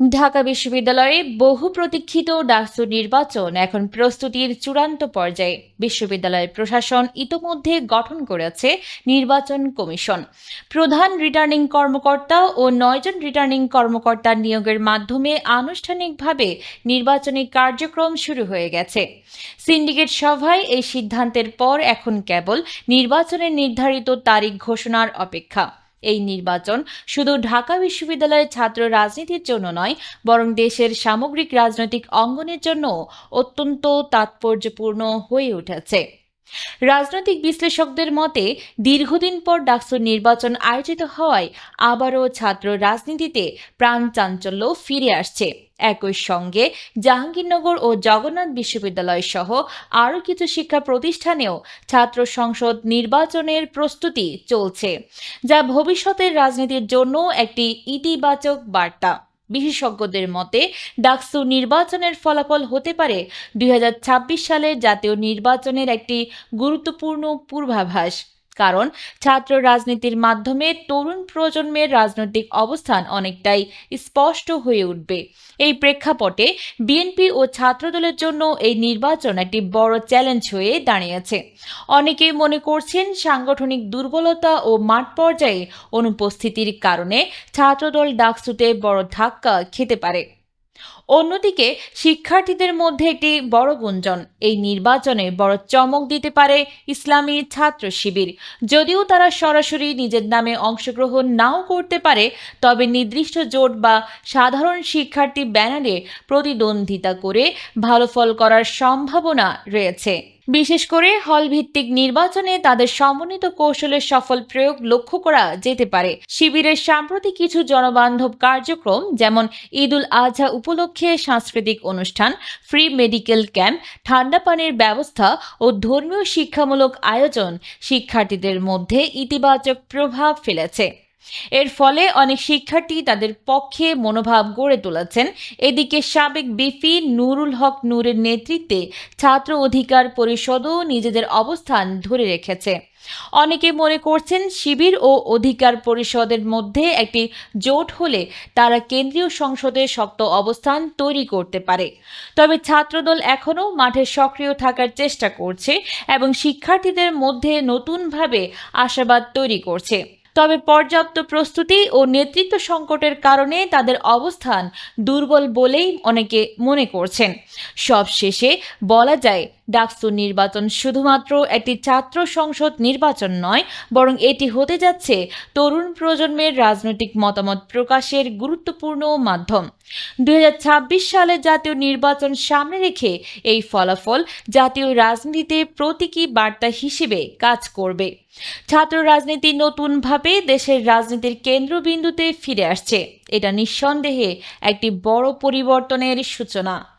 ঢাকা বিশ্ববিদ্যালয়ে বহু প্রতীক্ষিত ডাকসু নির্বাচন এখন প্রস্তুতির চূড়ান্ত পর্যায়ে। বিশ্ববিদ্যালয়ের প্রশাসন ইতোমধ্যে গঠন করেছে নির্বাচন কমিশন। প্রধান রিটার্নিং কর্মকর্তা ও নয়জন রিটার্নিং কর্মকর্তার নিয়োগের মাধ্যমে আনুষ্ঠানিকভাবে নির্বাচনী কার্যক্রম শুরু হয়ে গেছে। সিন্ডিকেট সভায় এই সিদ্ধান্তের পর এখন কেবল নির্বাচনের নির্ধারিত তারিখ ঘোষণার অপেক্ষা। এই নির্বাচন শুধু ঢাকা বিশ্ববিদ্যালয়ের ছাত্র রাজনীতির জন্য নয়, বরং দেশের সামগ্রিক রাজনৈতিক অঙ্গনের জন্য অত্যন্ত তাৎপর্যপূর্ণ হয়ে উঠেছে। রাজনৈতিক বিশ্লেষকদের মতে, দীর্ঘদিন পর ডাকসুর নির্বাচন আয়োজিত হওয়ায় আবারও ছাত্র রাজনীতিতে প্রাণ চাঞ্চল্য ফিরে আসছে। একই সঙ্গে জাহাঙ্গীরনগর ও জগন্নাথ বিশ্ববিদ্যালয় সহ আরও কিছু শিক্ষা প্রতিষ্ঠানেও ছাত্র সংসদ নির্বাচনের প্রস্তুতি চলছে, যা ভবিষ্যতের রাজনীতির জন্য একটি ইতিবাচক বার্তা। বিশেষজ্ঞদের মতে, ডাকসু নির্বাচনের ফলাফল হতে পারে দুই হাজার ছাব্বিশ সালের জাতীয় নির্বাচনের একটি গুরুত্বপূর্ণ পূর্বাভাস। কারণ ছাত্র রাজনীতির মাধ্যমে তরুণ প্রজন্মের রাজনৈতিক অবস্থান অনেকটাই স্পষ্ট হয়ে উঠবে। এই প্রেক্ষাপটে বিএনপি ও ছাত্রদলের জন্য এই নির্বাচন একটি বড় চ্যালেঞ্জ হয়ে দাঁড়িয়েছে। অনেকেই মনে করছেন সাংগঠনিক দুর্বলতা ও মাঠ পর্যায়ে অনুপস্থিতির কারণে ছাত্রদল ডাকসুতে বড় ধাক্কা খেতে পারে। অন্যদিকে শিক্ষার্থীদের মধ্যে একটি বড় গুঞ্জন, এই নির্বাচনে বড় চমক দিতে পারে ইসলামী ছাত্র শিবির। যদিও তারা সরাসরি নিজের নামে অংশগ্রহণ নাও করতে পারে, তবে নির্দিষ্ট জোট বা সাধারণ শিক্ষার্থী ব্যানারে প্রতিদ্বন্দ্বিতা করে ভালো ফল করার সম্ভাবনা রয়েছে। বিশেষ করে হল ভিত্তিক নির্বাচনে তাদের সমন্বিত কৌশলের সফল প্রয়োগ লক্ষ্য করা যেতে পারে। শিবিরের সাম্প্রতিক কিছু জনবান্ধব কার্যক্রম, যেমন ঈদুল আজহা উপলক্ষে সাংস্কৃতিক অনুষ্ঠান ফ্রি মেডিকেল ক্যাম্প ঠান্ডা পানির ব্যবস্থা ও ধর্মীয় শিক্ষামূলক আয়োজন শিক্ষার্থীদের মধ্যে ইতিবাচক প্রভাব ফেলেছে। এর ফলে অনেক শিক্ষার্থী তাদের পক্ষে মনোভাব গড়ে তুলেছেন। এদিকে সাবেক বিপি নুরুল হক নূরের নেতৃত্বে ছাত্র অধিকার পরিষদও নিজেদের অবস্থান ধরে রেখেছে। অনেকে মনে করছেন শিবির ও অধিকার পরিষদের মধ্যে একটি জোট হলে তারা কেন্দ্রীয় সংসদে শক্ত অবস্থান তৈরি করতে পারে। তবে ছাত্রদল এখনও মাঠে সক্রিয় থাকার চেষ্টা করছে এবং শিক্ষার্থীদের মধ্যে নতুনভাবে আশাবাদ তৈরি করছে। তবে পর্যাপ্ত প্রস্তুতি ও নেতৃত্ব সংকটের কারণে তাদের অবস্থান দুর্বল বলেই অনেকে মনে করছেন। সবশেষে বলা যায় ডাকসু নির্বাচন শুধুমাত্র একটি ছাত্র সংসদ নির্বাচন নয়, বরং এটি হতে যাচ্ছে তরুণ প্রজন্মের রাজনৈতিক মতামত প্রকাশের গুরুত্বপূর্ণ মাধ্যম। দু হাজার ছাব্বিশ সালে জাতীয় নির্বাচন সামনে রেখে এই ফলাফল জাতীয় রাজনীতিতে প্রতীকী বার্তা হিসেবে কাজ করবে। ছাত্র রাজনীতি নতুনভাবে দেশের রাজনীতির কেন্দ্রবিন্দুতে ফিরে আসছে। এটা নিঃসন্দেহে একটি বড় পরিবর্তনের সূচনা।